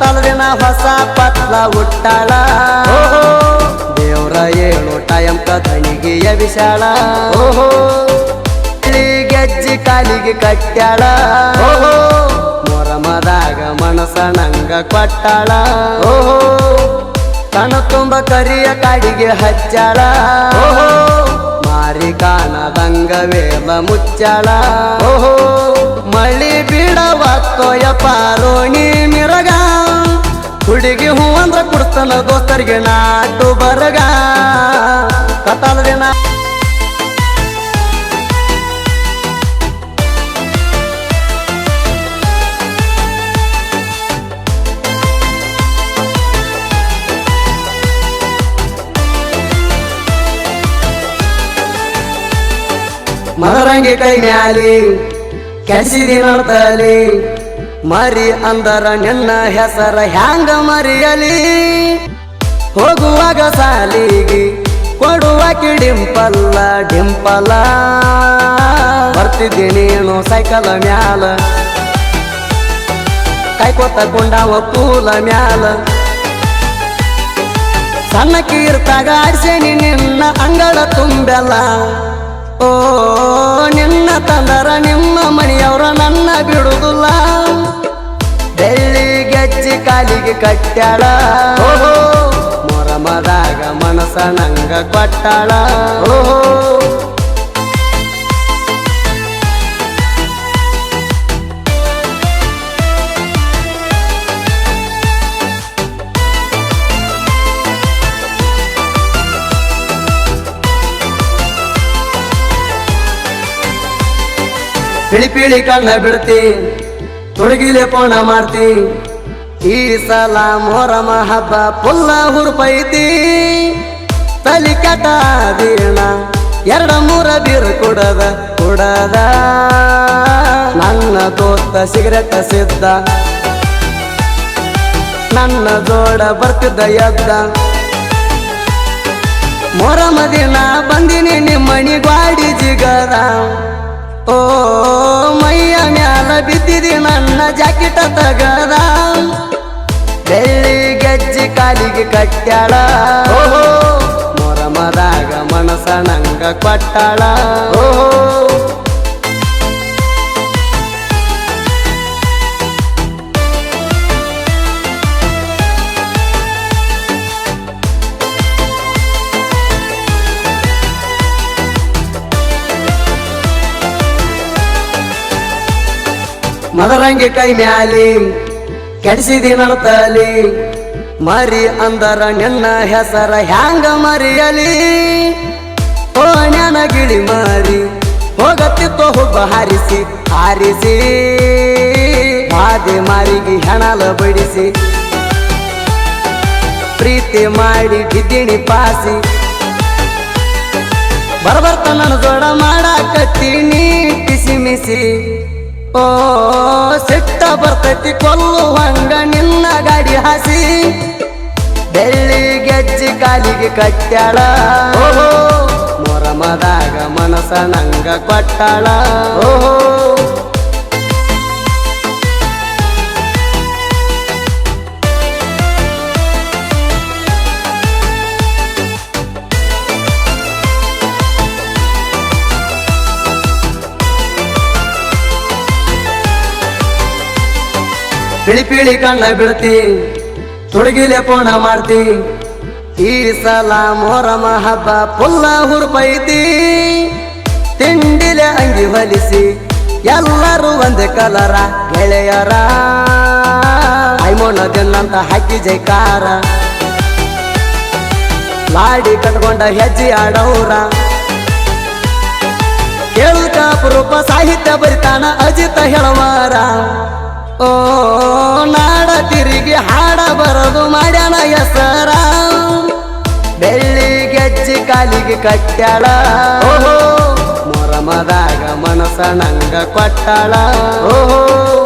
ಕತ್ತಲ ದಿನ ಹೊಸ ಪತ್ಲ ಹುಟ್ಟಾಳ. ದೇವ್ರ ಏಳು ಟೈಮ್ ಎಬಿಸಾಳ ಓಹೋ. ಗೆಜ್ಜಿ ಕಾಲಿಗೆ ಕಟ್ಟಾಳ ಮೊರಮದಾಗ ಮನಸ ನಂಗ ಕೊಟ್ಟಾಳ. ಓಹೋ. ಕಣ ತುಂಬ ಕರಿಯ ಕಾಡಿಗೆ ಹಚ್ಚಾಳ. ಮಾರಿ ಕಾಣದಂಗ ವೇಮ ಮುಚ್ಚಾಳ. ಓಹೋ. ಮಳಿ ಬಿಡವತ್ತೋಯ ಪಾರೋಣಿ ಕುಡ್ತಾನ ದೋಸ್ತರಿಗೆ ನಾಟು ಬರಗ ಕತಲ ದಿನ ಮನರಂಗಿ ಕೈ ಮ್ಯಾಲಿ ಕೆಸಿದಿನ ನೋಡ್ತಲಿ ಮರಿ ಅಂದರ ನಿನ್ನ ಹೆಸರ ಹ್ಯಾಂಗ ಮರಿಯಲಿ? ಹೋಗುವಾಗ ಸಾಲಿಗೆ ಕೊಡುವ ಡಿಂಪಲ್ಲ ಡಿಂಪಲ್ಲ. ಬರ್ತಿದ್ದೀನಿ ನೀನು ಸೈಕಲ್ ಮ್ಯಾಲ. ಕೈಕೊತ್ತ ಗುಂಡಾವ ಪೂಲ ಮ್ಯಾಲ. ಸಣ್ಣ ಕೀರ್ತಾಗ ಆಡ್ಸೇನಿ ನಿನ್ನ ಅಂಗಳ ತುಂಬೆಲ್ಲ. ಓ, ನಿನ್ನ ತಂದರ ನಿಮ್ಮ ಮನೆಯವರ ನನ್ನ ಗೆಜ್ಜಿ ಕಾಲಿಗೆ ಕಟ್ಟಾಳ ಓಹೋ ಮೊರಮದಾಗ ಮನಸ ನಂಗ ಕೊಟ್ಟಾಳ. ಓಹೋ. ಪಿಳಿ ಪಿಳಿ ಕಣ್ಣ ಬಿಡ್ತಿ, ತೊಡಗಿಲೆ ಪೋಣ ಮಾಡ್ತಿ. ಈ ಸಲ ಮೊಹರಮ ಹಬ್ಬ ಪುಲ್ಲ ಹುರುಪೈತಿ. ತಲಿ ಕಟಾದೀಣ ಎರಡ ಮೂರ ಬೀರ್ ಕುಡದ ಕುಡದ. ನನ್ನ ದೋಸ್ತ ಸಿಗರೆಟ್ ಸಿದ್ದ. ನನ್ನ ಜೋಡ ಬರ್ತಿದ್ದ ಎದ್ದ. ಮೊರಮ ದಿನ ಬಂದಿನಿ ನಿಮ್ಮಣಿ ಗ್ವಾಡಿ ಜಿಗದ ಓ, ಮೈಯ ಮ್ಯಾಲ ಬಿದ್ದಿದಿ ನನ್ನ ಜಾಕೆಟ ತಗದ ಬೆಳ್ಳಿ ಗೆಜ್ಜಿ ಕಾಲಿಗೆ ಕಟ್ಟಾಳ ಓಹೋ. ಮೊರಮದಾಗ ಮನಸ ನಂಗ ಕೊಟ್ಟಾಳ. ಓಹೋ. ಮದರಂಗಿ ಕೈ ಮ್ಯಾಲಿ ಕೆಡಿಸಿದಿ ತಲೆ. ಮರಿ ಅಂದರ ನಿನ್ನ ಹೆಸರ ಹ್ಯಾಂಗ ಮರಿಯಲಿ? ಓ ಜ್ಞಾನ ಗಿಳಿ ಮಾರಿ, ಹೋಗತ್ತಿತ್ತು ಹುಬ್ಬ ಹಾರಿಸಿ ಹಾರಿಸಿ. ಹಾದೆ ಮಾರಿಗೆ ಹೆಣಲ ಬಡಿಸಿ. ಪ್ರೀತಿ ಮಾಡಿ ಬಿದ್ದಿಣಿ ಪಾಸಿ. ಬರಬರ್ತ ನನ್ನ ಜೋಡ ಮಾಡಾಕತ್ತೀನಿ ನೀ ಮಿಸಿ. ಓ, ಸಿಟ್ಟ ಬರ್ತೈತಿ ಕೊಲ್ಲುವಂಗ ನಿನ್ನ ಗಾಡಿ ಹಾಸಿ. ಬೆಳ್ಳಿ ಗೆಜ್ಜಿ ಕಾಲಿಗೆ ಕಟ್ಟಾಳ ಓಹೋ, ಮೊರಮದಾಗ ಮನಸ ನಂಗ ಕೊಟ್ಟಾಳ. ಓಹೋ ಪಿಳಿ ಪೀಳಿ ಕಣ್ಣ ಬಿಡ್ತಿ, ತುಡುಗಿಲೆ ಪೋಣ ಮಾಡ್ತಿ. ಈ ಸಲ ಮೊರಮ ಹಬ್ಬ ಪುಲ್ಲ ಹುರುಪೈತಿ ತಿಂಡಿಲೆ ಅಂಗಿ ಹೊಲಿಸಿ, ಎಲ್ಲರೂ ಒಂದೇ ಕಲರ ಗೆಳೆಯರ. ಐಮೋಣ ತಿನ್ನಂತ ಹಾಕಿ ಜೈಕಾರ. ಲಾಡಿ ಕಟ್ಕೊಂಡ ಹೆಜ್ಜೆ ಆಡೋರ. ಕೇಳ್ಕ ಅಪರೂಪ ಸಾಹಿತ್ಯ ಬರಿತಾನ ಅಜಿತ ಹೇಳವಾರ. ಓ ನಾಡ ತಿರುಗಿ ಹಾಡ ಬರೋದು ಮಾಡ್ಯಾನ ಹೆಸರ. ಬೆಳ್ಳಿ ಗೆಜ್ಜಿ ಕಾಲಿಗೆ ಕಟ್ಟ್ಯಾಳ ಓಹೋ. ಮೊರಮದಾಗ ಮನಸ ನಂಗ ಕೊಟ್ಟಾಳ. ಓಹೋ.